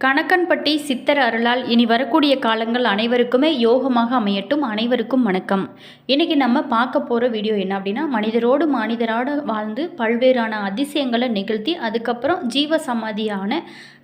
கணக்கன்பட்டி சித்தர் அருளால் இனி வரக்கூடிய காலங்கள் அனைவருக்குமே யோகமாக அமையட்டும் அனைவருக்கும் வணக்கம். இன்றைக்கி நம்ம பார்க்க போகிற வீடியோ என்ன அப்படின்னா மனிதரோடு மனிதரோடு வாழ்ந்து பல்வேறான அதிசயங்களை நிகழ்த்தி அதுக்கப்புறம் ஜீவ சமாதியான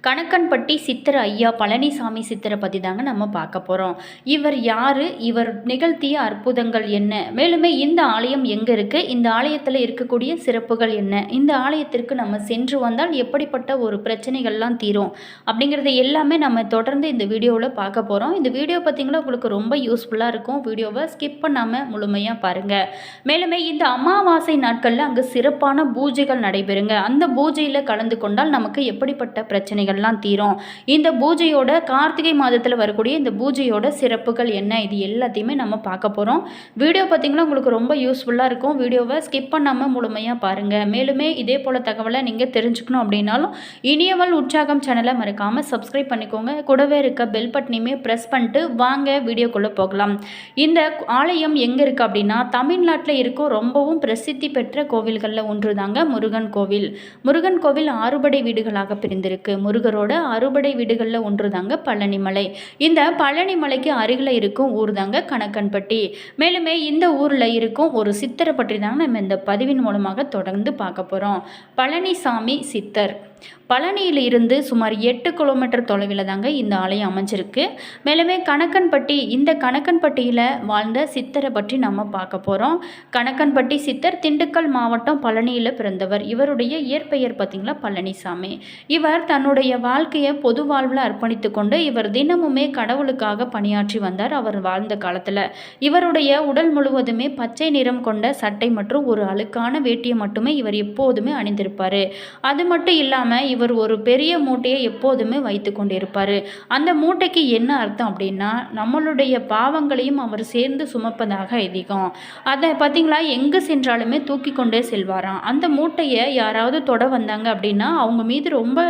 கணக்கன்பட்டி சித்தர் ஐயா பழனிசாமி சித்தரை பற்றி தாங்க நம்ம பார்க்க போகிறோம் இவர் யார்? இவர் நிகழ்த்திய அற்புதங்கள் என்ன? மேலுமே இந்த ஆலயம் எங்கே இருக்குது இந்த ஆலயத்தில் இருக்கக்கூடிய சிறப்புகள் என்ன? இந்த ஆலயத்திற்கு நம்ம சென்று வந்தால் எப்படிப்பட்ட ஒரு பிரச்சனைகள்லாம் தீரும்? அப்படிங்கிறத எல்லாமே நம்ம தொடர்ந்து இந்த வீடியோவில் பார்க்க போகிறோம் இந்த வீடியோ பார்த்திங்கன்னா உங்களுக்கு ரொம்ப யூஸ்ஃபுல்லாக இருக்கும். வீடியோவை ஸ்கிப் பண்ணாமல் முழுமையாக பாருங்கள் மேலுமே இந்த அமாவாசை நாட்களில் அங்கே சிறப்பான பூஜைகள் நடைபெறுங்க. அந்த பூஜையில் கலந்து கொண்டால் நமக்கு எப்படிப்பட்ட பிரச்சனைகள் பிரச்சனைகள்லாம் தீரும். இந்த பூஜையோட கார்த்திகை மாதத்தில் வரக்கூடிய இந்த பூஜையோட சிறப்புகள் என்ன? இது எல்லாத்தையுமே நம்ம பார்க்க போகிறோம் வீடியோ பார்த்திங்கன்னா உங்களுக்கு ரொம்ப யூஸ்ஃபுல்லாக இருக்கும். வீடியோவை ஸ்கிப் பண்ணாமல் முழுமையாக பாருங்கள் மேலுமே இதே போல் தகவலை நீங்கள் தெரிஞ்சுக்கணும் அப்படின்னாலும் இனியவள் உற்சாகம் சேனலை மறக்காமல் சப்ஸ்கிரைப் பண்ணிக்கோங்க. கூடவே இருக்க பெல் பட்டனையுமே ப்ரெஸ் பண்ணிட்டு வாங்க வீடியோக்குள்ளே போகலாம். இந்த ஆலயம் எங்கே இருக்குது அப்படின்னா தமிழ்நாட்டில் இருக்கும் ரொம்பவும் பிரசித்தி பெற்ற கோவில்களில் ஒன்று தாங்க முருகன் கோவில். முருகன் கோவில் ஆறுபடை வீடுகளாக பிரிந்திருக்கு. முருகரோட அறுபடை வீடுகளில் ஒன்று தாங்க பழனிமலை. இந்த பழனிமலைக்கு அருகில் இருக்கும் ஊர் தாங்க கணக்கன்பட்டி. மேலுமே இந்த ஊரில் இருக்கும் ஒரு சித்தரை பற்றி தாங்க நம்ம இந்த பதிவின் மூலமாக தொடர்ந்து பார்க்க போகிறோம் பழனிசாமி சித்தர். பழனியில் இருந்து சுமார் எட்டு கிலோமீட்டர் தொலைவில் தாங்க இந்த ஆலயம் அமைஞ்சிருக்கு. மேலுமே கணக்கன்பட்டி இந்த கணக்கன்பட்டியில் வாழ்ந்த சித்தரை பற்றி நம்ம பார்க்க போகிறோம் கணக்கன்பட்டி சித்தர் திண்டுக்கல் மாவட்டம் பழனியில் பிறந்தவர். இவருடைய இயற்பெயர் பார்த்திங்களா பழனிசாமி. இவர் தன்னுடைய வாழ்க்கையை பொது வாழ்வில் அர்ப்பணித்து கொண்டு இவர் தினமுமே கடவுளுக்காக பணியாற்றி வந்தார் அவர் வாழ்ந்த காலத்தில். இவருடைய உடல் முழுவதுமே பச்சை நிறம் கொண்ட சட்டை மற்றும் ஒரு அழுக்கான வேட்டியை மட்டுமே இவர் எப்போதுமே அணிந்திருப்பார். அது மட்டும் இல்லாமல் இவர் ஒரு பெரிய மூட்டையை எப்போதுமே வைத்து கொண்டிருப்பார். அந்த மூட்டைக்கு என்ன அர்த்தம் அப்படின்னா நம்மளுடைய பாவங்களையும் அவர் சேர்ந்து சுமப்பதாக அதிகம் அதை பார்த்தீங்களா எங்கே சென்றாலுமே தூக்கி கொண்டே செல்வாராம். அந்த மூட்டையை யாராவது தொட வந்தாங்க அப்படின்னா அவங்க மீது ரொம்ப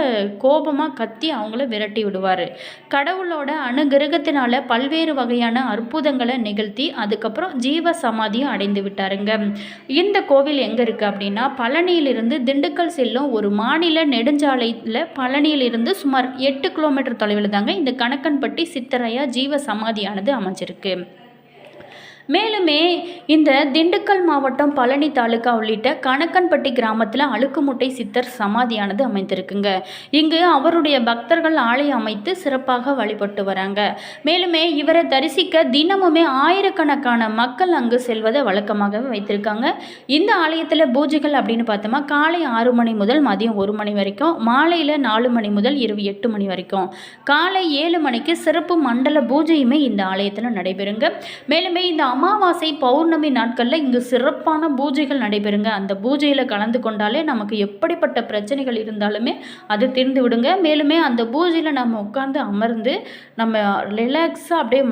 கோபமாக கத்தி அவங்கள விரட்டி விடுவார். கடவுளோட அனுகிரகத்தினால பல்வேறு வகையான அற்புதங்களை நிகழ்த்தி அதுக்கப்புறம் ஜீவ சமாதியும் அடைந்து விட்டாருங்க. இந்த கோவில் எங்கே இருக்குது அப்படின்னா பழனியிலிருந்து திண்டுக்கல் செல்லும் ஒரு மாநில நெடுஞ்சாலையில் பழனியிலிருந்து சுமார் எட்டு கிலோமீட்டர் தொலைவில் தாங்க இந்த கணக்கன்பட்டி சித்தரையா ஜீவ சமாதியானது அமைஞ்சிருக்கு. மேலுமே இந்த திண்டுக்கல் மாவட்டம் பழனி தாலுகா உள்ளிட்ட கணக்கன்பட்டி கிராமத்தில் அழுக்குமுட்டை சித்தர் சமாதியானது அமைந்திருக்குங்க. இங்கு அவருடைய பக்தர்கள் ஆலயம் அமைத்து சிறப்பாக வழிபட்டு வராங்க. மேலுமே இவரை தரிசிக்க தினமுமே ஆயிரக்கணக்கான மக்கள் அங்கு செல்வதை வழக்கமாகவே வைத்திருக்காங்க. இந்த ஆலயத்தில் பூஜைகள் அப்படின்னு பார்த்தோமா காலை ஆறு மணி முதல் மதியம் ஒரு மணி வரைக்கும் மாலையில் நாலு மணி முதல் இரவு எட்டு மணி வரைக்கும். காலை ஏழு மணிக்கு சிறப்பு மண்டல பூஜையுமே இந்த ஆலயத்தில் நடைபெறுங்க. மேலுமே இந்த அமாவாசை பௌர்ணமி நாட்களில் இங்கு சிறப்பான பூஜைகள் நடைபெறுங்க. அந்த பூஜையில் கலந்து கொண்டாலே நமக்கு எப்படிப்பட்ட பிரச்சனைகள் இருந்தாலுமே அது தீர்ந்து விடுங்க. மேலுமே அந்த பூஜையில் நம்ம உட்கார்ந்து அமர்ந்து நம்ம ரிலாக்ஸாக அப்படியே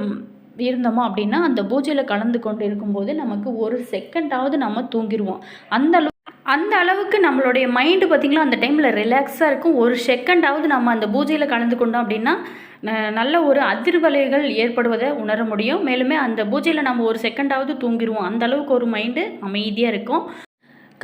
இருந்தோமோ அப்படின்னா அந்த பூஜையில் கலந்து கொண்டு இருக்கும்போது நமக்கு ஒரு செகண்டாவது நம்ம தூங்கிடுவோம் அந்த அளவு அந்த அளவுக்கு நம்மளுடைய மைண்டு பார்த்திங்களா அந்த டைமில் ரிலாக்ஸாக இருக்கும். ஒரு செகண்டாவது நம்ம அந்த பூஜையில் கலந்து கொண்டோம் அப்படின்னா நல்ல ஒரு அதிர்வலைகள் ஏற்படுவதை உணர முடியும். மேலுமே அந்த பூஜையில் நம்ம ஒரு செகண்டாவது தூங்கிடுவோம் அந்த அளவுக்கு ஒரு மைண்டு அமைதியாக இருக்கும்.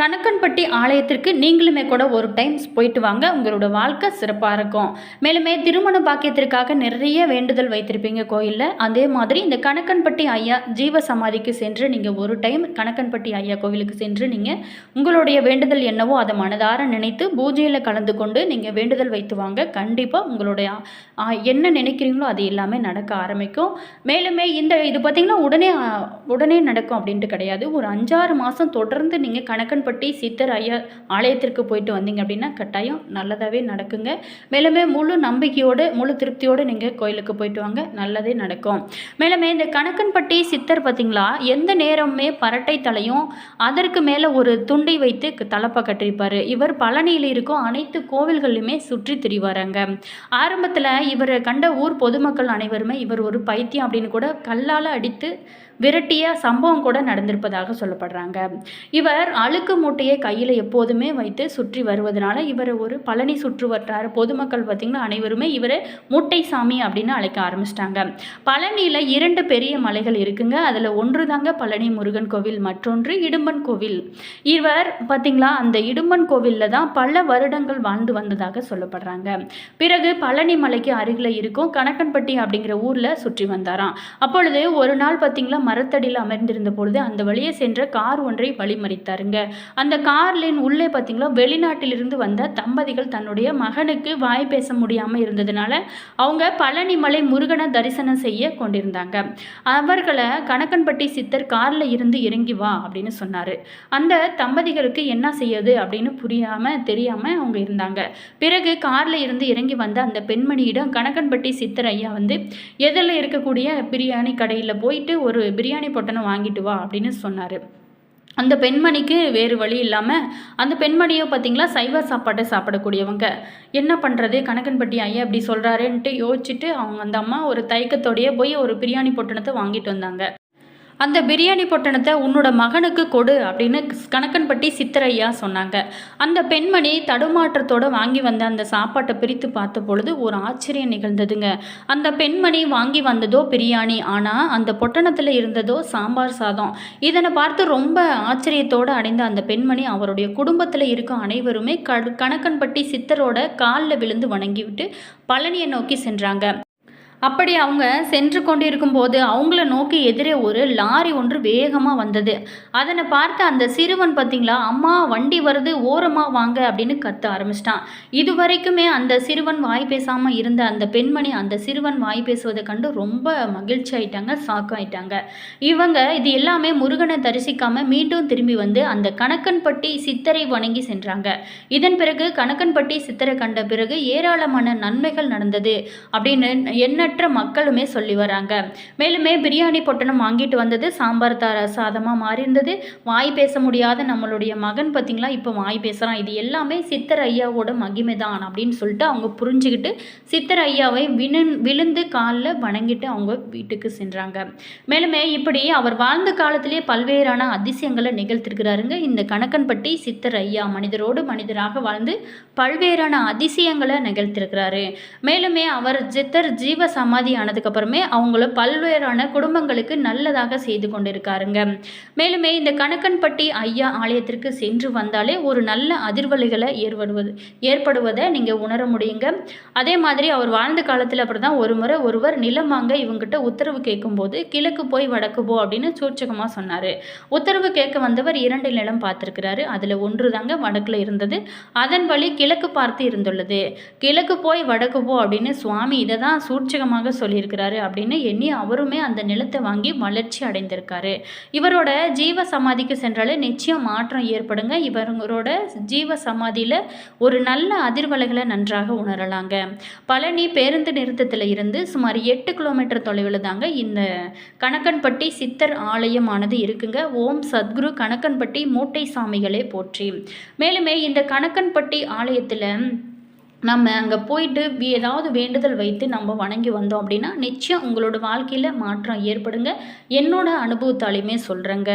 கணக்கன்பட்டி ஆலயத்திற்கு நீங்களுமே கூட ஒரு டைம் போயிட்டு வாங்க. உங்களோட வாழ்க்கை சிறப்பாக இருக்கும். மேலுமே திருமண பாக்கியத்திற்காக நிறைய வேண்டுதல் வைத்திருப்பீங்க கோயிலில். அதே மாதிரி இந்த கணக்கன்பட்டி ஐயா ஜீவ சமாதிக்கு சென்று நீங்கள் ஒரு டைம் கணக்கன்பட்டி ஐயா கோவிலுக்கு சென்று நீங்கள் உங்களுடைய வேண்டுதல் என்னவோ அதை மனதார நினைத்து பூஜையில் கலந்து கொண்டு நீங்கள் வேண்டுதல் வைத்து வாங்க. கண்டிப்பாக உங்களுடைய என்ன நினைக்கிறீங்களோ அது எல்லாமே நடக்க ஆரம்பிக்கும். மேலுமே இந்த இது பார்த்திங்கன்னா உடனே உடனே நடக்கும் அப்படின்ட்டு கிடையாது. ஒரு அஞ்சாறு மாதம் தொடர்ந்து நீங்கள் கணக்கன்பட்டி சித்தர் ஐயா ஆலயத்திற்கு போயிட்டு வந்தீங்க அப்படின்னா கட்டாயம் நல்லதாகவே நடக்குங்க. மேலுமே முழு நம்பிக்கையோடு முழு திருப்தியோடு நீங்கள் கோயிலுக்கு போயிட்டு வாங்க. நல்லதே நடக்கும். மேலுமே இந்த கணக்கன்பட்டி சித்தர் பார்த்திங்களா எந்த நேரமுமே பரட்டை தலையும் அதற்கு மேலே ஒரு துண்டை வைத்து தலப்பை கட்டிருப்பார் கட்டியிருப்பார். இவர் பழனியில் இருக்கும் அனைத்து கோவில்களையுமே சுற்றி திரிவாராங்க. ஆரம்பத்தில் இவரை கண்ட ஊர் பொதுமக்கள் அனைவருமே இவர் ஒரு பைத்தியம் அப்படின்னு கூட கல்லால் அடித்து விரட்டிய சம்பவம் கூட நடந்திருப்பதாக சொல்லப்படுறாங்க. இவர் அழுக்கு மூட்டையை கையில் எப்போதுமே வைத்து சுற்றி வருவதனால இவர் ஒரு பழனி சுற்று வட்டார பொதுமக்கள் பார்த்திங்கன்னா அனைவருமே இவரை மூட்டை சாமி அப்படின்னு அழைக்க ஆரம்பிச்சிட்டாங்க. பழனியில் இரண்டு பெரிய மலைகள் இருக்குங்க. அதில் ஒன்று தாங்க பழனி முருகன் கோவில் மற்றொன்று இடும்பன் கோவில். இவர் பார்த்திங்களா அந்த இடும்பன் கோவிலில் தான் பல வருடங்கள் வாழ்ந்து வந்ததாக சொல்லப்படுறாங்க. பிறகு பழனி மலைக்கு அருகில் இருக்கும் கணக்கன்பட்டி அப்படிங்கிற ஊரில் சுற்றி வந்தாராம். அப்பொழுது ஒரு நாள் பார்த்திங்களா மரத்தடியில் அமர்ந்திருந்த பொழுது அந்த வழியே சென்ற கார் ஒன்றை வழிமறித்தாருங்க. அந்த கார்லின் உள்ளே பார்த்தீங்களா வெளிநாட்டிலிருந்து வந்த தம்பதிகள் தன்னுடைய மகனுக்கு வாய் பேச முடியாமல் இருந்ததுனால அவங்க பழனிமலை முருகனை தரிசனம் செய்ய கொண்டிருந்தாங்க. அவர்களை கணக்கன்பட்டி சித்தர் காரில் இருந்து இறங்கி வா அப்படின்னு சொன்னார். அந்த தம்பதிகளுக்கு என்ன செய்யுது அப்படின்னு புரியாமல் தெரியாமல் அவங்க இருந்தாங்க. பிறகு காரில் இருந்து இறங்கி வந்த அந்த பெண்மணியிடம் கணக்கன்பட்டி சித்தர் ஐயா வந்து எதில் இருக்கக்கூடிய பிரியாணி கடையில் போயிட்டு ஒரு பிரியாணி பொட்டனை வாங்கிட்டு வா அப்படின்னு சொன்னார். அந்த பெண்மணிக்கு வேறு வழி இல்லாமல் அந்த பெண்மணியோ பார்த்தீங்களா சைவ சாப்பாட்டை சாப்பிடக்கூடியவங்க. என்ன பண்ணுறது கணக்கன்பட்டி ஐயா இப்படி சொல்கிறாருன்ட்டு யோசிச்சுட்டு அவங்க அந்த அம்மா ஒரு தயக்கத்தோடையே போய் ஒரு பிரியாணி பொட்டணத்தை வாங்கிட்டு வந்தாங்க. அந்த பிரியாணி பொட்டணத்தை உன்னோட மகனுக்கு கொடு அப்படின்னு கணக்கன்பட்டி சித்தரையா சொன்னாங்க. அந்த பெண்மணி தடுமாற்றத்தோடு வாங்கி வந்த அந்த சாப்பாட்டை பிரித்து பார்த்த பொழுது ஒரு ஆச்சரியம் நிகழ்ந்ததுங்க. அந்த பெண்மணி வாங்கி வந்ததோ பிரியாணி ஆனால் அந்த பொட்டணத்தில் இருந்ததோ சாம்பார் சாதம். இதனை பார்த்து ரொம்ப ஆச்சரியத்தோடு அடைந்த அந்த பெண்மணி அவருடைய குடும்பத்தில் இருக்கும் அனைவருமே கணக்கன்பட்டி சித்தரோட காலில் விழுந்து வணங்கிவிட்டு பழனியை நோக்கி சென்றாங்க. அப்படி அவங்க சென்று கொண்டிருக்கும் போது அவங்கள நோக்கி எதிரே ஒரு லாரி ஒன்று வேகமாக வந்தது. அதனை பார்த்து அந்த சிறுவன் பார்த்தீங்களா அம்மா வண்டி வருது ஓரமாக வாங்க அப்படின்னு கத்த ஆரம்பிச்சிட்டான். இது வரைக்குமே அந்த சிறுவன் வாய் பேசாமல் இருந்த அந்த பெண்மணி அந்த சிறுவன் வாய் பேசுவதை கண்டு ரொம்ப மகிழ்ச்சி ஆயிட்டாங்க சாக்கம் ஆயிட்டாங்க. இவங்க இது எல்லாமே முருகனை தரிசிக்காம மீண்டும் திரும்பி வந்து அந்த கணக்கன்பட்டி சித்தரை வணங்கி சென்றாங்க. இதன் பிறகு கணக்கன்பட்டி சித்தரை கண்ட பிறகு ஏராளமான நன்மைகள் நடந்தது அப்படின்னு என்ன எண்ணற்ற மக்களுமே சொல்லி வராங்க. மேலுமே பிரியாணி பொட்டணம் வாங்கிட்டு வந்தது சாம்பார் தார சாதமாக மாறி இருந்தது வாய் பேச முடியாத நம்மளுடைய மகன் பார்த்திங்களா இப்போ வாய் பேசுகிறான் இது எல்லாமே சித்தர் ஐயாவோட மகிமை தான் அப்படின்னு சொல்லிட்டு அவங்க புரிஞ்சுக்கிட்டு சித்தர் ஐயாவை வினு விழுந்து காலில் வணங்கிட்டு அவங்க வீட்டுக்கு சென்றாங்க. மேலுமே இப்படி அவர் வாழ்ந்த காலத்திலே பல்வேறான அதிசயங்களை நிகழ்த்திருக்கிறாருங்க. இந்த கணக்கன்பட்டி சித்தர் ஐயா மனிதரோடு மனிதராக வாழ்ந்து பல்வேறான அதிசயங்களை நிகழ்த்திருக்கிறாரு. மேலுமே அவர் சித்தர் ஜீவ சமாதி ஆனதுக்கப்புறமே அவங்கள பல்வேறான குடும்பங்களுக்கு நல்லதாக செய்து கொண்டிருக்காருங்க. மேலுமே இந்த கணக்கன்பட்டி ஐயா ஆலயத்திற்கு சென்று வந்தாலே ஒரு நல்ல அதிர்வலைகளை ஏற்படுவது ஏற்படுவதை நீங்கள் உணர முடியுங்க. அதே மாதிரி அவர் வாழ்ந்த காலத்தில் அப்படி தான் ஒரு முறை ஒருவர் நிலம் வாங்க இவங்ககிட்ட உத்தரவு கேட்கும்போது கிழக்கு போய் வடக்கு போ அப்படின்னு சூட்சகமாக சொன்னார். உத்தரவு கேட்க வந்தவர் இரண்டு நிலம் பார்த்துருக்கிறாரு. அதில் ஒன்று தாங்க வடக்கில் இருந்தது. அதன் வழி கிழக்கு பார்த்து இருந்துள்ளது. கிழக்கு போய் வடக்கு போ அப்படின்னு சுவாமி இதை தான் சூட்சகம் அதிகமாக சொல்லியிருக்கிறாரு அப்படின்னு எண்ணி அவருமே அந்த நிலத்தை வாங்கி வளர்ச்சி அடைந்திருக்காரு. இவரோட ஜீவ சமாதிக்கு சென்றாலே நிச்சயம் மாற்றம் ஏற்படுங்க. இவரோட ஜீவ சமாதியில் ஒரு நல்ல அதிர்வலைகளை நன்றாக உணரலாங்க. பழனி பேருந்து நிறுத்தத்தில் இருந்து சுமார் எட்டு கிலோமீட்டர் தொலைவில் தாங்க இந்த கணக்கன்பட்டி சித்தர் ஆலயமானது இருக்குங்க. ஓம் சத்குரு கணக்கன்பட்டி மூட்டை சாமிகளே போற்றி. மேலுமே இந்த கணக்கன்பட்டி ஆலயத்தில் நம்ம அங்கே போயிட்டு ஏதாவது வேண்டுதல் வைத்து நம்ம வணங்கி வந்தோம் அப்படின்னா நிச்சயம் உங்களோட வாழ்க்கையில் மாற்றம் ஏற்படுங்க. என்னோட அனுபவத்தாலையுமே சொல்கிறேங்க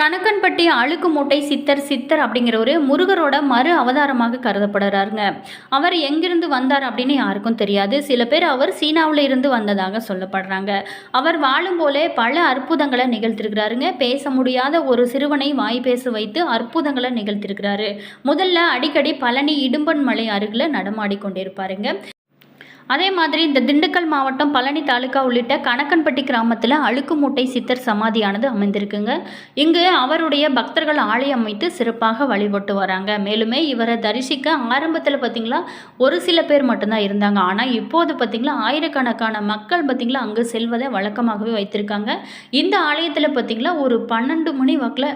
கணக்கன்பட்டி அழுக்கு மூட்டை சித்தர் சித்தர் அப்படிங்கிற ஒரு முருகரோட மறு அவதாரமாக கருதப்படுறாருங்க. அவர் எங்கிருந்து வந்தார் அப்படின்னு யாருக்கும் தெரியாது. சில பேர் அவர் சீனாவில் இருந்து வந்ததாக சொல்லப்படுறாங்க. அவர் வாழும் போலே பல அற்புதங்களை நிகழ்த்திருக்கிறாருங்க. பேச முடியாத ஒரு சிறுவனை வாய் பேச வைத்து அற்புதங்களை நிகழ்த்திருக்கிறாரு. முதல்ல அடிக்கடி பழனி இடும்பன் மலை அருகில் நடமாடி கொண்டிருப்பாருங்க. அதே மாதிரி இந்த திண்டுக்கல் மாவட்டம் பழனி தாலுக்கா உள்ளிட்ட கணக்கன்பட்டி கிராமத்தில் அழுக்கு மூட்டை சித்தர் சமாதியானது அமைந்திருக்குங்க. இங்கு அவருடைய பக்தர்கள் ஆலயம் அமைத்து சிறப்பாக வழிபட்டு வராங்க. மேலுமே இவரை தரிசிக்க ஆரம்பத்தில் பார்த்திங்களா ஒரு சில பேர் மட்டும்தான் இருந்தாங்க. ஆனால் இப்போது பார்த்திங்களா ஆயிரக்கணக்கான மக்கள் பார்த்திங்களா அங்கு செல்வதை வழக்கமாகவே வைத்திருக்காங்க. இந்த ஆலயத்தில் பார்த்திங்களா ஒரு பன்னெண்டு மணி வாக்கில்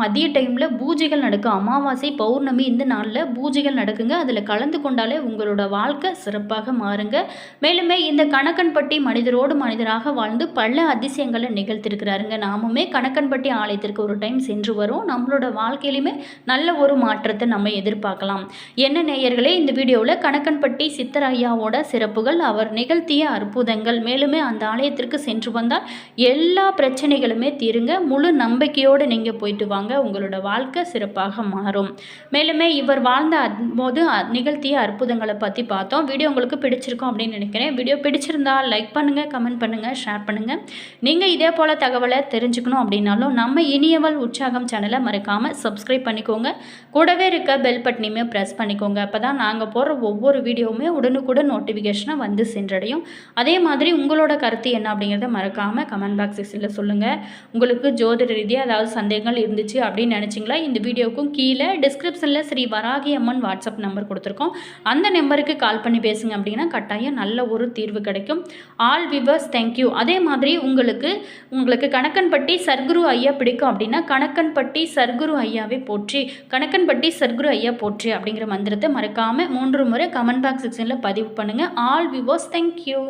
மதிய டைமில் பூஜைகள் நடக்கும் அமாவாசை பௌர்ணமி இந்த நாளில் பூஜைகள் நடக்குங்க. அதில் கலந்து கொண்டாலே உங்களோட வாழ்க்கை சிறப்பாக மாறுங்க. மேலுமே இந்த கணக்கன்பட்டி மனிதரோடு மனிதராக வாழ்ந்து பல அதிசயங்களை நிகழ்த்திருக்கிறாருங்க. நாமுமே கணக்கன்பட்டி ஆலயத்திற்கு ஒரு டைம் சென்று வரோம். நம்மளோட வாழ்க்கையிலுமே நல்ல ஒரு மாற்றத்தை நம்ம எதிர்பார்க்கலாம். என்ன நேயர்களே இந்த வீடியோவில் கணக்கன்பட்டி சித்தராயாவோட சிறப்புகள் அவர் நிகழ்த்திய அற்புதங்கள் மேலுமே அந்த ஆலயத்திற்கு சென்று வந்தால் எல்லா பிரச்சனைகளுமே தீருங்க. முழு நம்பிக்கையோடு நீங்கள் போயிட்டு வாங்க. வாங்க உங்களோட வாழ்க்கை சிறப்பாக மாறும். மேலுமே இவர் வாழ்ந்த போது நிகழ்த்திய அற்புதங்களை பற்றி பார்த்தோம். வீடியோ உங்களுக்கு பிடிச்சிருக்கும் அப்படின்னு நினைக்கிறேன். வீடியோ பிடிச்சிருந்தா லைக் பண்ணுங்கள் கமெண்ட் பண்ணுங்கள் ஷேர் பண்ணுங்கள் நீங்கள் இதே போல் தகவலை தெரிஞ்சுக்கணும் அப்படின்னாலும் நம்ம இனியவள் உற்சாகம் சேனலை மறக்காமல் சப்ஸ்கிரைப் பண்ணிக்கோங்க. கூடவே இருக்க பெல் பட்டனையுமே ப்ரெஸ் பண்ணிக்கோங்க. அப்போ தான் நாங்கள் போடுற ஒவ்வொரு வீடியோவுமே உடனுக்குடன் நோட்டிஃபிகேஷனாக வந்து சென்றடையும். அதே மாதிரி உங்களோட கருத்து என்ன அப்படிங்கிறத மறக்காமல் கமெண்ட் பாக்ஸ் சொல்லுங்கள் உங்களுக்கு ஜோதிட ரீதியாக ஏதாவது சந்தேகங்கள் இருந்துச்சு அப்படின்னு நினச்சிங்களா? இந்த வீடியோவுக்கும் கீழே டிஸ்கிரிப்ஷனில் ஸ்ரீ வராகி அம்மன் வாட்ஸ்அப் நம்பர் கொடுத்துருக்கோம். அந்த நம்பருக்கு கால் பண்ணி பேசுங்க அப்படின்னா கட்டாயம் நல்ல ஒரு தீர்வு கிடைக்கும். ஆல் விவர்ஸ் தேங்க்யூ அதே மாதிரி உங்களுக்கு உங்களுக்கு கணக்கன்பட்டி சர்க்குரு ஐயா பிடிக்கும் அப்படின்னா கணக்கன்பட்டி சர்க்குரு ஐயாவை போற்றி கணக்கன்பட்டி சர்க்குரு ஐயா போற்றி அப்படிங்கிற மந்திரத்தை மறக்காமல் மூன்று முறை கமெண்ட் பாக்ஸ் செக்ஷனில் பதிவு பண்ணுங்கள் ஆல் விவர்ஸ் தேங்க்யூ